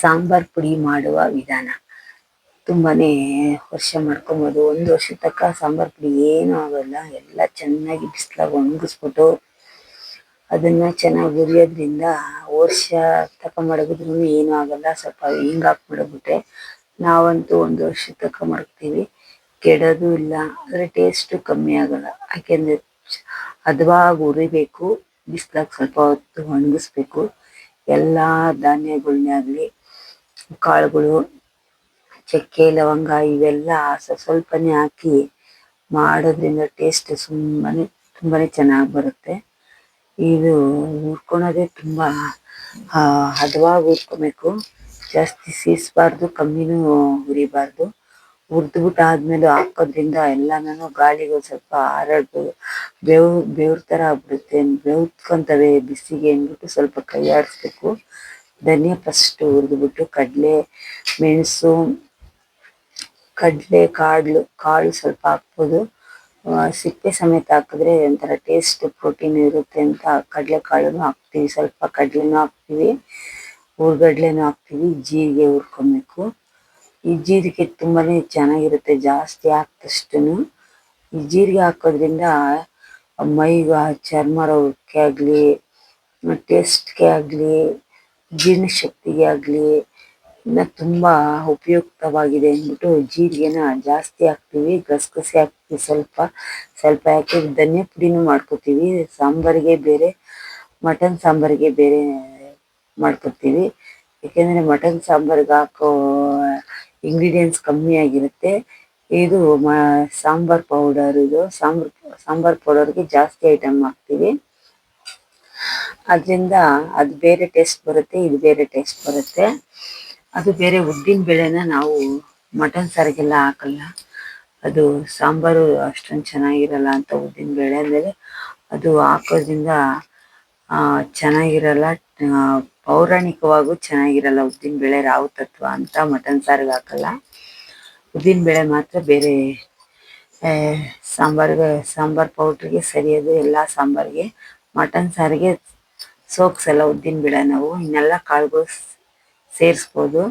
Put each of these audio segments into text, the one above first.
ಸಾಂಬಾರ್ ಪುಡಿ ಮಾಡುವ ವಿಧಾನ. ತುಂಬಾನೇ ವರ್ಷ ಮಾಡ್ಕೊಬೋದು. ಒಂದು ವರ್ಷ ತಕ್ಕ ಸಾಂಬಾರ್ ಪುಡಿ ಏನು ಆಗಲ್ಲ. ಎಲ್ಲ ಚೆನ್ನಾಗಿ ಬಿಸಿಲಾಗ ಒಣಗಿಸ್ಬಿಟ್ಟು ಅದನ್ನ ಚೆನ್ನಾಗಿ ಹುರಿಯೋದ್ರಿಂದ ವರ್ಷ ತಕ ಮಡಗಿದ್ರು ಏನು ಆಗಲ್ಲ. ಸ್ವಲ್ಪ ಹಿಂಗ್ ಹಾಕ್ಬಿಡ್ಬಿಟ್ಟೆ ನಾವಂತೂ ಒಂದು ವರ್ಷ ತಕ ಮಾಡ್ತೀವಿ ಕೆಡೋದು ಇಲ್ಲ. ಆದ್ರೆ ಟೇಸ್ಟ್ ಕಮ್ಮಿ ಆಗಲ್ಲ. ಯಾಕೆಂದ್ರೆ ಹದವಾಗಿ ಹುರಿಬೇಕು. ಬಿಸಿಲಾಗ ಸ್ವಲ್ಪ ಹೊತ್ತು ಒಣಗಿಸ್ಬೇಕು. ಎಲ್ಲಾ ಧಾನ್ಯಗಳನ್ನೇ ಆಗ್ಲಿ ಕಾಳುಗಳು, ಚಕ್ಕೆ, ಲವಂಗ ಇವೆಲ್ಲ ಸ್ವಲ್ಪನೇ ಹಾಕಿ ಮಾಡೋದ್ರಿಂದ ಟೇಸ್ಟ್ ಸುಮ್ಮನೆ, ತುಂಬಾನೇ ಚೆನ್ನಾಗಿ ಬರುತ್ತೆ. ಇದು ಹುರ್ಕೊಳೋದೇ ತುಂಬಾ ಹದವಾಗಿ ಹುರ್ಕೊಬೇಕು. ಜಾಸ್ತಿ ಸೀಸ್ಬಾರ್ದು, ಕಮ್ಮಿನೂ ಹುರಿಬಾರ್ದು. ಹುರಿದ್ಬಿಟ್ಟು ಆದ್ಮೇಲೆ ಹಾಕೋದ್ರಿಂದ ಎಲ್ಲಾನು ಗಾಳಿಗಳು ಸ್ವಲ್ಪ ಹರಡು ಬೇವ್, ಬೇವ್ರ ತರ ಆಗ್ಬಿಡುತ್ತೆ. ಬೇವ್ಕೊಂತವೆ ಬಿಸಿಗೆ ಅಂದ್ಬಿಟ್ಟು ಸ್ವಲ್ಪ ಕೈ ಆಡಿಸ್ಬೇಕು ಧನಿಯಾ ಫಸ್ಟ್ ಹುರಿದ್ಬಿಟ್ಟು ಕಡಲೆ, ಮೆಣಸು, ಕಡಲೆ ಕಾಳು ಕಾಳು ಸ್ವಲ್ಪ ಹಾಕ್ಬೋದು. ಸಿಪ್ಪೆ ಸಮೇತ ಹಾಕಿದ್ರೆ ಒಂಥರ ಟೇಸ್ಟ್ ಪ್ರೋಟೀನ್ ಇರುತ್ತೆ ಅಂತ ಕಡಲೆ ಕಾಳನ್ನು ಹಾಕ್ತಿವಿ. ಸ್ವಲ್ಪ ಕಡಲೆನೂ ಹಾಕ್ತೀವಿ, ಹುರ್ಗಡ್ಲೆನೂ ಹಾಕ್ತೀವಿ, ಜೀರಿಗೆ ಹುರ್ಕೊಬೇಕು. ಈ ಜೀರಿಗೆ ತುಂಬಾನೇ ಚೆನ್ನಾಗಿರುತ್ತೆ, ಜಾಸ್ತಿ ಹಾಕಿದಷ್ಟು ಈ ಜೀರಿಗೆ ಹಾಕೋದ್ರಿಂದ ಮೈಗೆ, ಚರ್ಮ ರೋಗಕ್ಕೆ ಆಗ್ಲಿ ಟೇಸ್ಟ್ಗೆ ಆಗ್ಲಿ ಜೀರ್ಣಶಕ್ತಿಗೆ ಆಗ್ಲಿ ಇನ್ನ ತುಂಬಾ ಉಪಯುಕ್ತವಾಗಿದೆ ಅಂದ್ಬಿಟ್ಟು ಜೀರಿಗೆನ ಜಾಸ್ತಿ ಹಾಕ್ತಿವಿ, ಗಸಗಸೆ ಹಾಕ್ತಿವಿ ಸ್ವಲ್ಪ. ಸ್ವಲ್ಪ ಹಾಕಿ ಧನಿಯಾ ಪುಡಿನೂ ಮಾಡ್ಕೋತೀವಿ, ಸಾಂಬಾರಿಗೆ ಬೇರೆ, ಮಟನ್ ಸಾಂಬಾರಿಗೆ ಬೇರೆ ಮಾಡ್ಕೋತೀವಿ. ಯಾಕೆಂದ್ರೆ ಮಟನ್ ಸಾಂಬಾರಿಗೆ ಹಾಕೋ ಇಂಗ್ರೀಡಿಯೆಂಟ್ಸ್ ಕಮ್ಮಿ ಆಗಿರುತ್ತೆ. ಇದು ಸಾಂಬಾರ್ ಪೌಡರ್ ಇದು, ಸಾಂಬಾರ್ ಸಾಂಬಾರ್ ಪೌಡರ್ಗೆ ಜಾಸ್ತಿ ಐಟಮ್ ಹಾಕ್ತಿವಿ. ಅದ್ರಿಂದ ಅದು ಬೇರೆ ಟೇಸ್ಟ್ ಬರುತ್ತೆ, ಇದು ಬೇರೆ ಟೇಸ್ಟ್ ಬರುತ್ತೆ. ಅದು ಬೇರೆ ಉದ್ದಿನ ಬೇಳೆನ ನಾವು ಮಟನ್ ಸಾರಿಗೆಲ್ಲ ಹಾಕಲ್ಲ. ಅದು ಸಾಂಬಾರು ಅಷ್ಟೊಂದು ಚೆನ್ನಾಗಿರಲ್ಲ ಅಂತ ಉದ್ದಿನ ಬೇಳೆ ಅಂದರೆ ಅದು ಹಾಕೋದ್ರಿಂದ ಚೆನ್ನಾಗಿರಲ್ಲ ಪೌರಾಣಿಕವಾಗೂ ಚೆನ್ನಾಗಿರಲ್ಲ ಉದ್ದಿನ ಬೇಳೆ ರಾವು ತತ್ವ ಅಂತ ಮಟನ್ ಸಾರಿಗೆ ಹಾಕಲ್ಲ. ಉದ್ದಿನ ಬೇಳೆ ಮಾತ್ರ ಬೇರೆ ಸಾಂಬಾರ್ಗೆ, ಸಾಂಬಾರ್ ಪೌಡ್ರಿಗೆ ಸರಿಯೋದು ಎಲ್ಲ ಸಾಂಬಾರಿಗೆ ಮಟನ್ ಸಾರಿಗೆ ಸೋಕ್ಸಲ್ಲ ಉದ್ದಿನ ಬೇಳೆ ನಾವು, ಇನ್ನೆಲ್ಲ ಕಾಳುಗಳು ಸೇರಿಸ್ಬೋದು.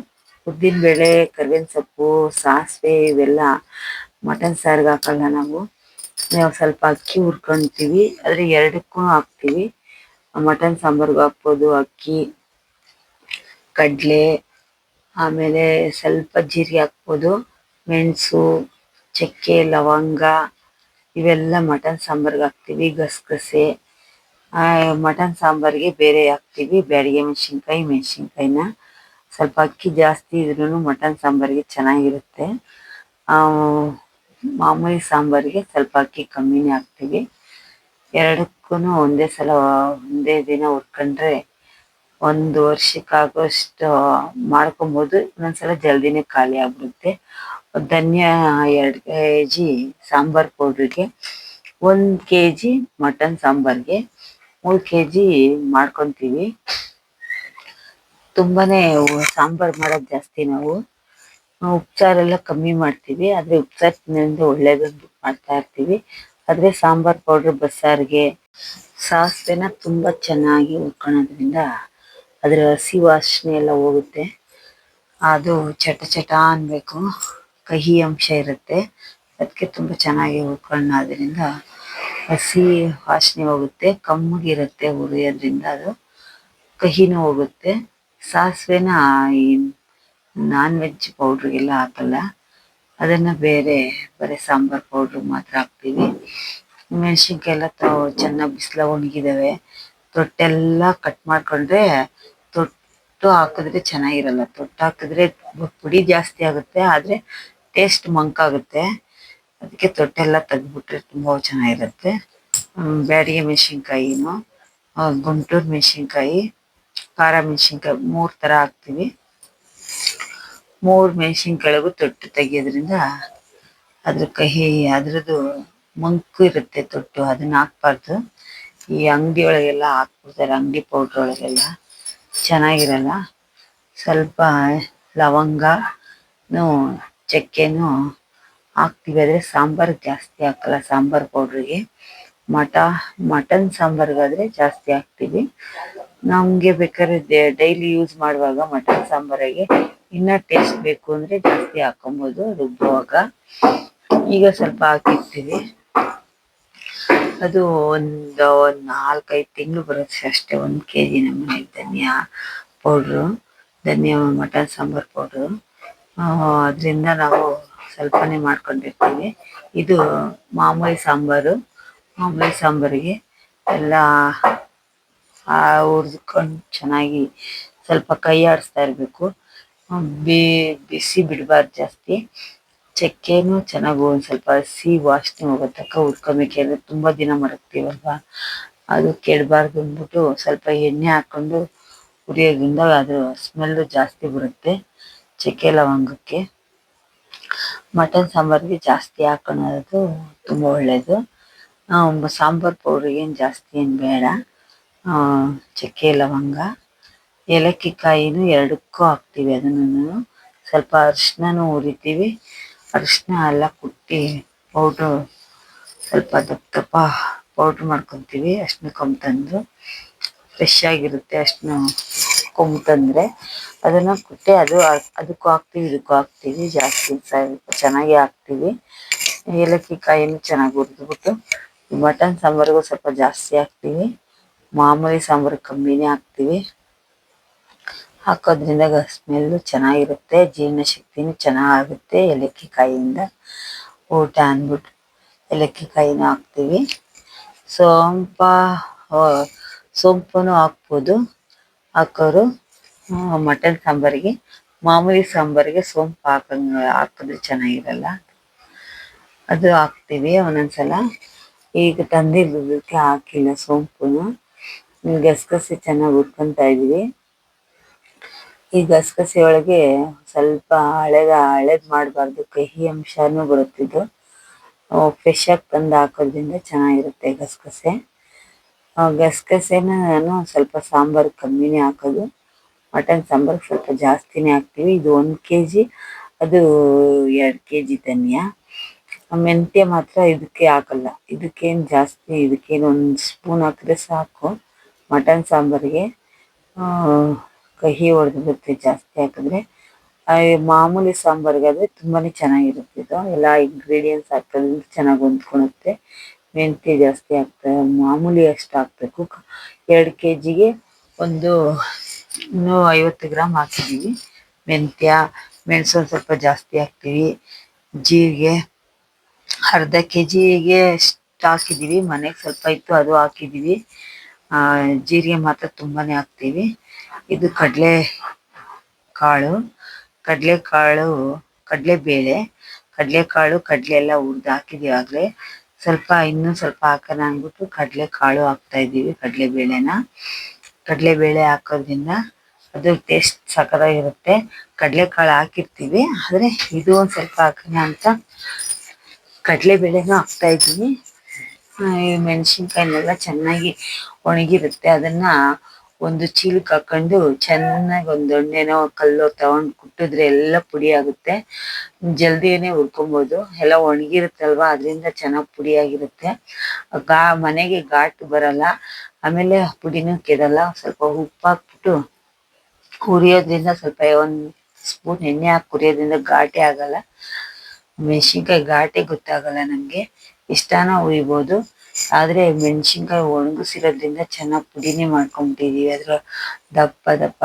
ಉದ್ದಿನ ಬೇಳೆ, ಕರ್ಬೇವಿನ ಸೊಪ್ಪು, ಸಾಸಿವೆ ಇವೆಲ್ಲ ಮಟನ್ ಸಾರಿಗೆ ಹಾಕಲ್ಲ ನಾವು. ನಾವು ಸ್ವಲ್ಪ ಅಕ್ಕಿ ಹುರ್ಕೊಂತೀವಿ ಆದರೆ ಎರಡಕ್ಕೂ ಹಾಕ್ತಿವಿ. ಮಟನ್ ಸಾಂಬಾರ್ಗೂ ಹಾಕ್ಬೋದು, ಅಕ್ಕಿ, ಕಡಲೆ, ಆಮೇಲೆ ಸ್ವಲ್ಪ ಜೀರಿಗೆ ಹಾಕ್ಬೋದು, ಮೆಣಸು, ಚಕ್ಕೆ, ಲವಂಗ, ಇವೆಲ್ಲ ಮಟನ್ ಸಾಂಬಾರ್ಗೆ ಹಾಕ್ತೀವಿ, ಗಸಗಸೆ. ಆ, ಮಟನ್ ಸಾಂಬಾರಿಗೆ ಬೇರೆ ಹಾಕ್ತೀವಿ. ಬ್ಯಾಡಿಗೆ ಮೆಣಸಿನ್ಕಾಯಿ, ಮೆಣಸಿನ್ಕಾಯಿನ. ಸ್ವಲ್ಪ ಅಕ್ಕಿ ಜಾಸ್ತಿ ಇದ್ರೂ ಮಟನ್ ಸಾಂಬಾರಿಗೆ ಚೆನ್ನಾಗಿರುತ್ತೆ. ಮಾಮೂಲಿ ಸಾಂಬಾರಿಗೆ ಸ್ವಲ್ಪ ಅಕ್ಕಿ ಕಮ್ಮಿನೇ ಹಾಕ್ತೀವಿ. ಎರಡಕ್ಕೂ ಒಂದೇ ಸಲ, ಒಂದೇ ದಿನ ಹುರ್ಕೊಂಡ್ರೆ ಒಂದು ವರ್ಷಕ್ಕಾಗೋಷ್ಟು ಮಾಡ್ಕೊಬೋದು. ಇನ್ನೊಂದ್ಸಲ ಜಲ್ದಿನೇ ಖಾಲಿ ಆಗ್ಬಿಡುತ್ತೆ. ಧನ್ಯಾ ಎರಡು ಕೆ ಜಿ ಸಾಂಬಾರ್ ಪೌಡ್ರಿಗೆ. ಒಂದು ಕೆ ಜಿ ಮಟನ್ ಸಾಂಬಾರ್ಗೆ. ಮೂರ್ ಕೆ ಜಿ ಮಾಡ್ಕೊಂತೀವಿ. ತುಂಬಾನೇ ಸಾಂಬಾರ್ ಮಾಡೋದ್ ಜಾಸ್ತಿ ನಾವು. ಉಪಚಾರ ಎಲ್ಲ ಕಮ್ಮಿ ಮಾಡ್ತೀವಿ. ಆದ್ರೆ ಉಪ್ಸಾರ್ ತಿನ್ನೋದ್ರಿಂದ ಒಳ್ಳೇದು ಮಾಡ್ತಾ ಇರ್ತೀವಿ. ಆದ್ರೆ ಸಾಂಬಾರ್ ಪೌಡರ್ ಬಸ್ಸಾರ್ಗೆ ಸಾಸಿವೆನ ತುಂಬಾ ಚೆನ್ನಾಗಿ ಉಟ್ಕೊಳೋದ್ರಿಂದ ಅದ್ರ ಹಸಿ ವಾಸನೆ ಎಲ್ಲ ಹೋಗುತ್ತೆ. ಅದು ಚಟ ಚಟ ಅನ್ಬೇಕು. ಕಹಿ ಅಂಶ ಇರುತ್ತೆ. ಅದಕ್ಕೆ ತುಂಬಾ ಚೆನ್ನಾಗಿ ಹುರ್ಕೊಳ್ಳೋದ್ರಿಂದ ಹಸಿ ವಾಸನೆ ಹೋಗುತ್ತೆ ಕಮ್ಮಗಿರುತ್ತೆ ಹುರಿಯೋದ್ರಿಂದ ಅದು. ಕಹಿನೂ ಹೋಗುತ್ತೆ. ಸಾಸಿವೆನ ಈ ನಾನ್ ವೆಜ್ ಪೌಡ್ರಿಗೆಲ್ಲ ಹಾಕಲ್ಲ. ಅದನ್ನ ಬೇರೆ, ಬರೀ ಸಾಂಬಾರ್ ಪೌಡ್ರ್ ಮಾತ್ರ ಹಾಕ್ತೀವಿ. ಮೆಣಸಿನ್ಕಾಯಿ ಎಲ್ಲ ತಾವು ಚೆನ್ನಾಗಿ ಬಿಸಿಲ ಒಣಗಿದಾವೆ. ತೊಟ್ಟೆಲ್ಲ ಕಟ್ ಮಾಡ್ಕೊಂಡ್ರೆ ತೊಟ್ಟು ಹಾಕಿದ್ರೆ ಚೆನ್ನಾಗಿರಲ್ಲ. ತೊಟ್ಟು ಹಾಕಿದ್ರೆ ಪುಡಿ ಜಾಸ್ತಿ ಆಗುತ್ತೆ, ಆದ್ರೆ ಟೇಸ್ಟ್ ಮಂಕಾಗುತ್ತೆ. ಅದಕ್ಕೆ ತೊಟ್ಟೆಲ್ಲ ತೆಗ್ದ್ಬಿಟ್ರೆ ತುಂಬಾ ಚೆನ್ನಾಗಿರುತ್ತೆ. ಬ್ಯಾಡಿಗೆ ಮೆಣಸಿನ್ಕಾಯಿನು ಗುಂಟೂರು ಮೆಣಸಿನ್ಕಾಯಿ, ಖಾರ ಮೆಣಸಿನ್ಕಾಯಿ ಮೂರ್ ತರ ಹಾಕ್ತೀವಿ. ಮೂರ್ ಮೆಣಸಿನ್ಕಾಯಿಗೂ ತೊಟ್ಟು ತೆಗಿಯೋದ್ರಿಂದ ಅದ್ರ ಕಹಿ ಅದ್ರದ್ದು ಮಂಕು ಇರುತ್ತೆ ತೊಟ್ಟು, ಅದನ್ನ ಹಾಕ್ಬಾರ್ದು. ಈ ಅಂಗಡಿ ಒಳಗೆಲ್ಲ ಹಾಕ್ಬಿಡ್ತಾರೆ, ಅಂಗಡಿ ಪೌಡ್ರ್ ಒಳಗೆಲ್ಲ. ಚೆನ್ನಾಗಿರಲ್ಲ. ಸ್ವಲ್ಪ ಲವಂಗನು, ಚಕ್ಕೆನು ಹಾಕ್ತಿವಿ ಆದ್ರೆ ಸಾಂಬಾರ್ ಜಾಸ್ತಿ ಹಾಕಲ್ಲ, ಸಾಂಬಾರ್ ಪೌಡ್ರಿಗೆ. ಮಟ, ಮಟನ್ ಸಾಂಬಾರ್ಗಾದ್ರೆ ಜಾಸ್ತಿ ಹಾಕ್ತೀವಿ. ನಮ್ಗೆ ಬೇಕಾದ್ರೆ ಡೈಲಿ ಯೂಸ್ ಮಾಡುವಾಗ ಮಟನ್ ಸಾಂಬಾರಿಗೆ ಇನ್ನ ಟೇಸ್ಟ್ ಬೇಕು ಅಂದ್ರೆ ಜಾಸ್ತಿ ಹಾಕೊಬಹುದು ರುಬ್ಬುವಾಗ. ಈಗ ಸ್ವಲ್ಪ ಹಾಕಿರ್ತೀವಿ. ಅದು ಒಂದು ಒಂದ್ ನಾಲ್ಕೈದು ತಿಂಗಳು ಬರುತ್ತೆ ಅಷ್ಟೇ, ಒಂದ್ ಕೆಜಿ ನಮ್ಮನೆ ಧನಿಯಾ ಪೌಡ್ರು, ಧನಿಯಾ ಮಟನ್ ಸಾಂಬಾರ್ ಪೌಡ್ರು. ಅದರಿಂದ ನಾವು ಸ್ವಲ್ಪನೇ ಮಾಡ್ಕೊಂಡಿರ್ತೀವಿ ಇದು ಮಾಮೂಲಿ ಸಾಂಬಾರು. ಮಾಮೂಲಿ ಸಾಂಬಾರಿಗೆ ಎಲ್ಲ ಹುರಿದ್ಕೊಂಡು ಚೆನ್ನಾಗಿ ಸ್ವಲ್ಪ ಕೈ ಆಡಿಸ್ತಾ ಇರಬೇಕು. ಬಿಸಿ ಬಿಡಬಾರ್ದು ಜಾಸ್ತಿ. ಚಕ್ಕೆನೂ ಚೆನ್ನಾಗಿ ಒಂದು ಸ್ವಲ್ಪ ಸಿ ವಾಸನೆ ಹೋಗೋ ಹುರ್ಕೊಬೇಕು. ಅಂದರೆ ತುಂಬ ದಿನ ಮಡಗ್ತೀವಲ್ವಾ ಅದು ಕೆಡಬಾರ್ದು ಅಂದ್ಬಿಟ್ಟು ಸ್ವಲ್ಪ ಎಣ್ಣೆ ಹಾಕ್ಕೊಂಡು ಹುರಿಯೋದ್ರಿಂದ ಅದು ಸ್ಮೆಲ್ಲು ಜಾಸ್ತಿ ಬರುತ್ತೆ. ಚಕ್ಕೆ ಲವಂಗಕ್ಕೆ. ಮಟನ್ ಸಾಂಬಾರ್ಗೆ ಜಾಸ್ತಿ ಹಾಕೊಳ್ಳೋದು ತುಂಬ ಒಳ್ಳೆಯದು ಸಾಂಬಾರ್ ಪೌಡರ್ ಏನು ಜಾಸ್ತಿ ಏನು ಬೇಡ. ಚಕ್ಕೆ, ಲವಂಗ, ಏಲಕ್ಕಿ ಕಾಯಿನೂ ಎರಡಕ್ಕೂ ಹಾಕ್ತೀವಿ ಅದನ್ನು ಸ್ವಲ್ಪ ಅರಿಶಿನ ಹುರಿತೀವಿ ಅರಿಶಿನ ಎಲ್ಲ ಕುಟ್ಟಿ ಪೌಡ್ರು ಸ್ವಲ್ಪ ದಪ್ಪ ದಪ್ಪ ಪೌಡ್ರ್ ಮಾಡ್ಕೊತೀವಿ ಕೊಂಬ್ ತಂದು. ಫ್ರೆಶ್ ಆಗಿರುತ್ತೆ ಅರಿಶಿನ. ಕೊಂಬು ತಂದರೆ ಅದನ್ನು ಕುಟ್ಟಿ ಅದು ಅದಕ್ಕೂ ಹಾಕ್ತೀವಿ, ಇದಕ್ಕೂ ಹಾಕ್ತೀವಿ, ಜಾಸ್ತಿ ಚೆನ್ನಾಗಿ ಹಾಕ್ತೀವಿ. ಏಲಕ್ಕಿ ಕಾಯಿನೂ ಚೆನ್ನಾಗಿ ಹುರಿದ್ಬಿಟ್ಟು, ಮಟನ್ ಸಾಂಬಾರಿಗೂ ಸ್ವಲ್ಪ ಜಾಸ್ತಿ ಹಾಕ್ತೀವಿ. ಮಾಮೂಲಿ ಸಾಂಬಾರು ಕಮ್ಮಿನೇ ಹಾಕ್ತೀವಿ. ಹಾಕೋದ್ರಿಂದ ಸ್ಮೆಲ್ಲು ಚೆನ್ನಾಗಿರುತ್ತೆ, ಜೀರ್ಣಶಕ್ತಿನೂ ಚೆನ್ನಾಗುತ್ತೆ ಏಲಕ್ಕಿ ಕಾಯಿಯಿಂದ ಊಟ ಅಂದ್ಬಿಟ್ಟು ಏಲಕ್ಕಿ ಕಾಯಿನೂ ಹಾಕ್ತೀವಿ. ಸೋಂಪ ಸೊಂಪನ್ನು ಹಾಕ್ಬೋದು. ಹಾಕೋರು. ಮಟನ್ ಸಾಂಬಾರಿಗೆ. ಮಾಮೂಲಿ ಸಾಂಬಾರಿಗೆ ಸೋಂಪು ಹಾಕಂಗ, ಹಾಕಿದ್ರೆ ಚೆನ್ನಾಗಿರಲ್ಲ. ಅದು ಹಾಕ್ತೀವಿ ಒಂದೊಂದ್ಸಲ. ಈಗ ತಂದಿದ್ದಕ್ಕೆ ಹಾಕಿಲ್ಲ ಸೋಂಪುನು. ಗಸಗಸೆ ಚೆನ್ನಾಗಿ ಹುರ್ಕೊಂತ ಇದೀವಿ. ಈ ಗಸಗಸೆ ಒಳಗೆ ಸ್ವಲ್ಪ ಹಳೆದ, ಹಳೆದ್ ಮಾಡಬಾರ್ದು. ಕಹಿ ಅಂಶನೂ ಬರುತ್ತಿದ್ದು. ಫ್ರೆಶ್ ಆಗಿ ತಂದು ಹಾಕೋದ್ರಿಂದ ಚೆನ್ನಾಗಿರುತ್ತೆ ಗಸಗಸೆ. ಗಸಗಸೆನ ನಾನು ಸ್ವಲ್ಪ ಸಾಂಬಾರು ಕಮ್ಮಿನೇ ಹಾಕೋದು. ಮಟನ್ ಸಾಂಬಾರ್ ಸ್ವಲ್ಪ ಜಾಸ್ತಿನೇ ಹಾಕ್ತೀವಿ. ಇದು ಒಂದು ಕೆ ಜಿ ಅದು ಎರಡು ಕೆ ಜಿ ಧನಿಯಾ. ಮೆಂತ್ಯ ಮಾತ್ರ ಇದಕ್ಕೆ ಹಾಕಲ್ಲ. ಇದಕ್ಕೇನು ಜಾಸ್ತಿ, ಇದಕ್ಕೇನು ಒಂದು ಸ್ಪೂನ್ ಹಾಕಿದ್ರೆ ಸಾಕು. ಮಟನ್ ಸಾಂಬಾರಿಗೆ ಕಹಿ ಹೊಡೆದ್ಬಿಡುತ್ತೆ ಜಾಸ್ತಿ ಹಾಕಿದ್ರೆ. ಮಾಮೂಲಿ ಸಾಂಬಾರಿಗಾದರೆ ತುಂಬಾ ಚೆನ್ನಾಗಿರುತ್ತೆ ಇದು. ಎಲ್ಲ ಇಂಗ್ರೀಡಿಯೆಂಟ್ಸ್ ಹಾಕೋದ್ರಿಂದ ಚೆನ್ನಾಗಿ ಹೊಂದ್ಕೊಳುತ್ತೆ. ಮೆಂತ್ಯ ಜಾಸ್ತಿ ಹಾಕ್ತಾ ಮಾಮೂಲಿ ಅಷ್ಟು ಹಾಕ್ಬೇಕು ಎರಡು ಕೆ ಜಿಗೆ ಒಂದು ಇನ್ನೂ ಐವತ್ತು ಗ್ರಾಮ್ ಹಾಕಿದ್ದೀವಿ ಮೆಂತ್ಯ, ಮೆಣಸು ಸ್ವಲ್ಪ ಜಾಸ್ತಿ ಹಾಕ್ತೀವಿ. ಜೀರಿಗೆ ಅರ್ಧ ಕೆ ಜಿಗೆ ಹಾಕಿದ್ದೀವಿ ಮನೆಗೆ ಸ್ವಲ್ಪ ಇತ್ತು ಅದು ಹಾಕಿದ್ದೀವಿ ಜೀರಿಗೆ ಮಾತ್ರ ತುಂಬಾನೇ ಹಾಕ್ತೀವಿ. ಇದು ಕಡಲೆ ಕಾಳು. ಕಡಲೆ ಕಾಳು, ಕಡಲೆ ಬೇಳೆ. ಕಡಲೆ ಕಾಳು ಎಲ್ಲ ಹುರಿದು ಹಾಕಿದೀವಿ ಆಗಲೇ. ಸ್ವಲ್ಪ ಇನ್ನು ಸ್ವಲ್ಪ ಹಾಕೋಣ ಅಂದ್ಬಿಟ್ಟು ಕಡಲೆಕಾಳು ಹಾಕ್ತಾ ಇದ್ದೀವಿ ಕಡಲೆ ಬೇಳೆ ಹಾಕೋದ್ರಿಂದ ಅದು ಟೇಸ್ಟ್ ಸಕ್ಕತಾಗಿರುತ್ತೆ ಕಡಲೆ ಕಾಳು ಹಾಕಿರ್ತೀವಿ, ಆದರೆ ಇದು ಒಂದು ಸ್ವಲ್ಪ ಹಾಕೋಣ ಅಂತ ಕಡಲೆ ಬೇಳೆನೂ ಹಾಕ್ತಾ ಇದ್ದೀನಿ ಮೆಣಸಿನ್ಕಾಯಿನೆಲ್ಲ ಚೆನ್ನಾಗಿ ಒಣಗಿರುತ್ತೆ, ಅದನ್ನ ಒಂದು ಚೀಲಕ್ ಹಾಕೊಂಡು ಚೆನ್ನಾಗಿ ಒಂದು ದೊಣ್ಣೆನೋ ಕಲ್ಲೋ ತಗೊಂಡ್ ಕುಟ್ಟಿದ್ರೆ ಎಲ್ಲ ಪುಡಿ ಆಗುತ್ತೆ. ಜಲ್ದಿನೇ ಉರ್ಕೊಬೋದು ಎಲ್ಲ ಒಣಗಿರುತ್ತಲ್ವಾ? ಅದರಿಂದ ಚೆನ್ನಾಗಿ ಪುಡಿಯಾಗಿರುತ್ತೆ ಗಾ, ಮನೆಗೆ ಘಾಟ್ ಬರಲ್ಲ. ಆಮೇಲೆ ಪುಡಿನೂ ಕೆಡಲ್ಲ. ಸ್ವಲ್ಪ ಉಪ್ಪು ಹಾಕ್ಬಿಟ್ಟು ಹುರಿಯೋದ್ರಿಂದ ಸ್ವಲ್ಪ ಒಂದು ಸ್ಪೂನ್ ಎಣ್ಣೆ ಹಾಕಿ ಕುರಿಯೋದ್ರಿಂದ ಘಾಟೆ ಆಗಲ್ಲ. ಮೆಣಸಿನ್ಕಾಯಿ ಘಾಟೆ ಗೊತ್ತಾಗಲ್ಲ ನಮ್ಗೆ. ಇಷ್ಟಾನ ಹುರಿಬೋದು ಆದರೆ ಮೆಣಸಿನಕಾಯಿ ಒಣಗಿಸಿರೋದ್ರಿಂದ ಚೆನ್ನಾಗಿ ಪುಡಿನೇ ಮಾಡ್ಕೊಂಡ್ಬಿಟ್ಟಿದೀವಿ ಅದ್ರ ದಪ್ಪ ದಪ್ಪ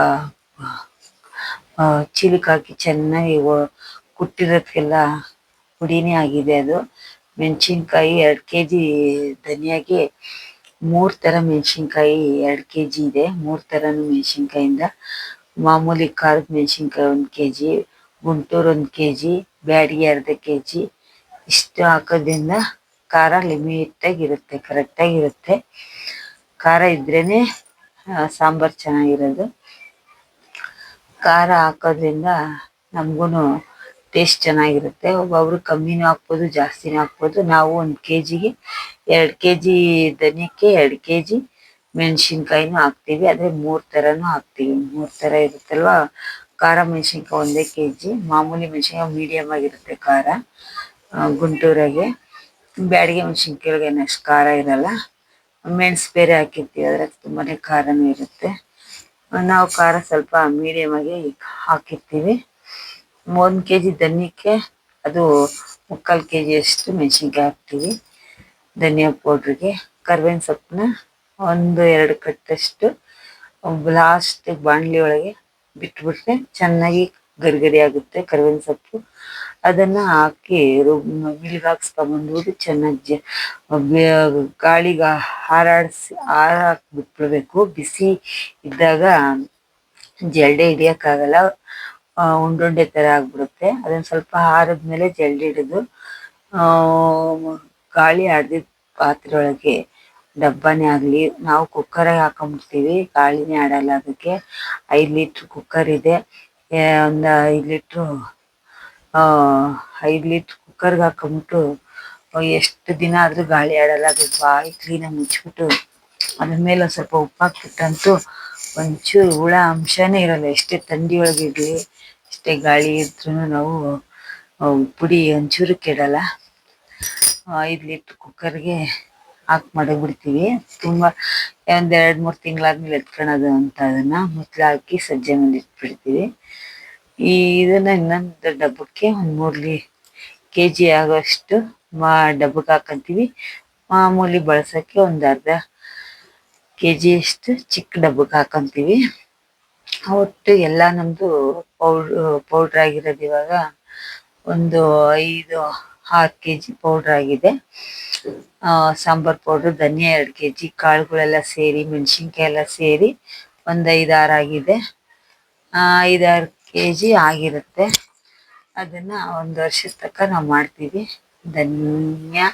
ಚೀಲಕ್ಕೆ ಹಾಕಿ ಚೆನ್ನಾಗಿ ಕುಟ್ಟಿರೋದಕ್ಕೆಲ್ಲ ಪುಡಿನೇ ಆಗಿದೆ ಅದು. ಮೆಣಸಿನ್ಕಾಯಿ ಎರಡು ಕೆ ಜಿ ಧನಿಯಾಗೆ ಮೂರು ತರ ಮೆಣಸಿನ್ಕಾಯಿ ಎರಡು ಕೆ ಜಿ ಇದೆ. ಮೂರು ಥರನೂ ಮೆಣಸಿನ್ಕಾಯಿಂದ. ಮಾಮೂಲಿ ಖಾರದ ಮೆಣಸಿನ್ಕಾಯಿ ಒಂದು ಕೆ ಜಿ ಗುಂಟೂರು ಒಂದು ಕೆ ಜಿ ಬ್ಯಾಡಿಗೆ ಅರ್ಧ ಕೆ ಜಿ ಇಷ್ಟು ಹಾಕೋದ್ರಿಂದ ಖಾರ ಲಿಮಿಟಾಗಿರುತ್ತೆ ಕರೆಕ್ಟಾಗಿರುತ್ತೆ ಖಾರ ಇದ್ರೇನೆ ಸಾಂಬಾರ್ ಚೆನ್ನಾಗಿರೋದು. ಖಾರ ಹಾಕೋದ್ರಿಂದ ನಮಗೂ ಟೇಸ್ಟ್ ಚೆನ್ನಾಗಿರುತ್ತೆ. ಒಬ್ಬೊಬ್ರು ಕಮ್ಮಿನೂ ಹಾಕ್ಬೋದು, ಜಾಸ್ತಿನೂ ಹಾಕ್ಬೋದು. ನಾವು ಒಂದು ಕೆ ಜಿಗೆ ಎರಡು ಕೆ ಜಿ ಧನಿಯಕ್ಕೆ ಎರಡು ಕೆ ಜಿ ಮೆಣಸಿನ್ಕಾಯಿನೂ ಹಾಕ್ತೀವಿ. ಆದರೆ ಮೂರು ಥರನೂ ಹಾಕ್ತೀವಿ. ಮೂರು ಥರ ಇರುತ್ತಲ್ವ? ಖಾರ ಮೆಣಸಿನ್ಕಾಯಿ ಒಂದೇ ಕೆ ಜಿ ಮಾಮೂಲಿ ಮೆಣಸಿನ್ಕಾಯಿ ಮೀಡಿಯಮ್ ಆಗಿರುತ್ತೆ ಖಾರ ಗುಂಟೂರಾಗೆ. ಬ್ಯಾಡಗಿ ಮೆಣಸಿನ್ಕಾಯಿಗೆ ಅಷ್ಟು ಖಾರ ಇರಲ್ಲ. ಮೆಣಸು ಬೇರೆ ಹಾಕಿರ್ತೀವಿ ಅದ್ರಾಗ ತುಂಬಾ ಖಾರನೂ ಇರುತ್ತೆ. ನಾವು ಖಾರ ಸ್ವಲ್ಪ ಮೀಡಿಯಮ್ ಆಗಿ ಹಾಕಿರ್ತೀವಿ. ಒಂದು ಕೆ ಜಿ ಧನ್ಯಕ್ಕೆ ಅದು ಮುಕ್ಕಾಲು ಕೆ ಜಿಯಷ್ಟು ಮೆಣಸಿನ್ಕಾಯಿ ಹಾಕ್ತೀವಿ. ಧನಿಯಾ ಪೌಡ್ರಿಗೆ ಕರ್ಬೇವಿನ ಸೊಪ್ಪನ್ನ ಒಂದು ಎರಡು ಕಟ್ಟಷ್ಟು ಲಾಸ್ಟ್ ಬಾಣಲಿ ಒಳಗೆ ಬಿಟ್ಬಿಟ್ರೆ ಚೆನ್ನಾಗಿ ಗರಿಗರಿ ಆಗುತ್ತೆ ಕರಿವಿನ ಸೊಪ್ಪು. ಅದನ್ನ ಹಾಕಿ ಮಿಲ್ಗೆ ಹಾಕ್ಸ್ಕೊಂಬಂದ್ಬಿಟ್ಟು ಚೆನ್ನಾಗಿ ಗಾಳಿಗೆ ಹಾರಾಡಿಸಿ ಹಾರಾಕ್ ಬಿಟ್ಬಿಡ್ಬೇಕು ಬಿಸಿ ಇದ್ದಾಗ ಜಲ್ಡೆ ಹಿಡಿಯೋಕ್ಕಾಗಲ್ಲ. ಉಂಡುಂಡೆ ಥರ ಆಗ್ಬಿಡುತ್ತೆ. ಅದನ್ನ ಸ್ವಲ್ಪ ಹಾರದ್ಮೇಲೆ ಜಲ್ಡೆ ಹಿಡಿದು ಗಾಳಿ ಆಡ್ದಿದ್ದ ಪಾತ್ರೆ ಒಳಗೆ ಡಬ್ಬನೇ ಆಗಲಿ, ನಾವು ಕುಕ್ಕರಾಗೆ ಹಾಕೊಂಡ್ಬಿಡ್ತೀವಿ ಗಾಳಿನೇ ಆಡಲ್ಲ ಅದಕ್ಕೆ. ಐದು ಲೀಟ್ರ್ ಕುಕ್ಕರ್ ಇದೆ. ಒಂದು ಐದು ಲೀಟ್ರು ಐದು ಲೀಟ್ರ್ ಕುಕ್ಕರ್ಗೆ ಹಾಕೊಂಬಿಟ್ಟು ಎಷ್ಟು ದಿನ ಆದರೂ ಗಾಳಿ ಆಡಲ್ಲ, ಅದು ಬಾಯಿ ಕ್ಲೀನಾಗಿ ಮುಚ್ಚಿಬಿಟ್ಟು ಅದ್ರ ಮೇಲೆ ಸ್ವಲ್ಪ ಉಪ್ಪು ಹಾಕ್ಬಿಟ್ಟಂತೂ ಒಂಚೂರು ಹುಳ ಅಂಶನೇ ಇರಲ್ಲ, ಎಷ್ಟೇ ತಂಡಿ ಒಳಗಿರಲಿ ಎಷ್ಟೇ ಗಾಳಿ ಇದ್ರೂ ನಾವು ಪುಡಿ ಒಂಚೂರು ಕೆಡಲ್ಲ. ಐದು ಲೀಟ್ರ್ ಕುಕ್ಕರ್ಗೆ ಹಾಕಿ ಮಡಗ್ಬಿಡ್ತೀವಿ ತುಂಬಾ ಒಂದ್ ಎರಡ್ ಮೂರ್ ತಿಂಗಳಾದ್ಮೇಲೆ ಎತ್ಕೊಳೋದು ಅಂತ ಅದನ್ನ ಮುಚ್ಚಳ ಹಾಕಿ ಸಜ್ಜೆ ಮೇಲೆ ಇಟ್ಬಿಡ್ತೀವಿ. ಈ ಇದನ್ನ ಇನ್ನೊಂದು ಡಬ್ಬಕ್ಕೆ ಒಂದ್ ಮೂರ್ಲಿ ಕೆ ಜಿ ಆಗೋಷ್ಟು ಮಾ ಡಬ್ಬಕ್ ಹಾಕೊಂತೀವಿ. ಮಾಮೂಲಿ ಬಳಸಕ್ಕೆ ಒಂದ್ ಅರ್ಧ ಕೆ ಜಿಯಷ್ಟು ಚಿಕ್ಕ ಡಬ್ಬಕ್ ಹಾಕೊಂತೀವಿ. ಒಟ್ಟು ಎಲ್ಲ ನಮ್ಮದು ಪೌಡ್ರ್ ಪೌಡ್ರ್ ಆಗಿರೋದು ಇವಾಗ ಒಂದು ಐದು ಆರು ಕೆ ಜಿ ಪೌಡ್ರ್ ಆಗಿದೆ. ಆ, ಸಾಂಬಾರ್ ಪೌಡರ್ ಧನಿಯಾ ಎರಡು ಕೆ ಜಿ ಕಾಳುಗಳೆಲ್ಲ ಸೇರಿ ಮೆಣಸಿನ್ಕಾಯಿ ಎಲ್ಲ ಸೇರಿ ಒಂದು ಐದಾರು ಆಗಿದೆ. ಐದಾರು ಕೆ ಜಿ ಆಗಿರುತ್ತೆ. ಅದನ್ನ ಒಂದು ವರ್ಷದ ತನಕ ನಾವು ಮಾಡ್ತೀವಿ. ಧನಿಯಾ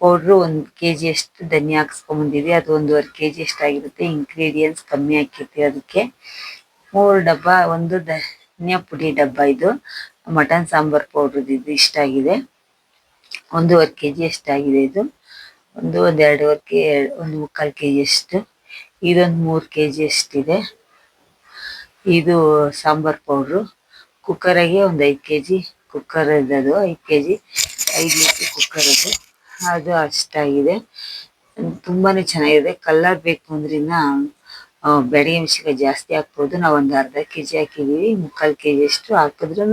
ಪೌಡ್ರು ಒಂದು ಕೆ ಜಿ ಅಷ್ಟು ಧನಿಯಾ ಹಾಕ್ಸ್ಕೊಂಬಂದಿದ್ವಿ ಅದು ಒಂದೂವರೆ ಕೆ ಜಿ ಅಷ್ಟಾಗಿರುತ್ತೆ ಇಂಗ್ರೀಡಿಯೆಂಟ್ಸ್ ಕಮ್ಮಿ ಹಾಕಿರ್ತೀವಿ ಅದಕ್ಕೆ ಮೂರು ಡಬ್ಬ ಒಂದು ಧನಿಯಾ ಪುಡಿ ಡಬ್ಬ ಇದು. ಮಟನ್ ಸಾಂಬಾರ್ ಪೌಡ್ರದ್ದು ಇದು ಇಷ್ಟಾಗಿದೆ ಒಂದೂವರೆ ಕೆ ಜಿ ಅಷ್ಟಾಗಿದೆ ಇದು. ಒಂದು ಒಂದು ಎರಡೂವರೆ ಕೆ, ಒಂದು ಮುಕ್ಕಾಲು ಕೆ ಜಿ ಅಷ್ಟು. ಇದೊಂದು ಮೂರು ಕೆ ಜಿ ಅಷ್ಟಿದೆ. ಇದು ಸಾಂಬಾರ್ ಪೌಡ್ರು. ಕುಕ್ಕರಾಗೆ ಒಂದು ಐದು ಕೆ ಜಿ ಕುಕ್ಕರ್ ಅದು ಐದು ಕೆ ಜಿ ಐದು ಲೀಟರ್ ಕುಕ್ಕರ್ ಅದು. ಅದು ಅಷ್ಟಾಗಿದೆ. ತುಂಬಾನೇ ಚೆನ್ನಾಗಿದೆ. ಕಲ್ಲರ್ ಬೇಕು ಅಂದ್ರೆ ಬೆಳಗ್ಗೆ ಮಿಶಿಕ ಜಾಸ್ತಿ ಹಾಕ್ಬೋದು. ನಾವು ಒಂದು ಅರ್ಧ ಕೆ ಜಿ ಹಾಕಿದೀವಿ. ಮುಕ್ಕಾಲು ಕೆ ಜಿ ಅಷ್ಟು ಹಾಕಿದ್ರೂ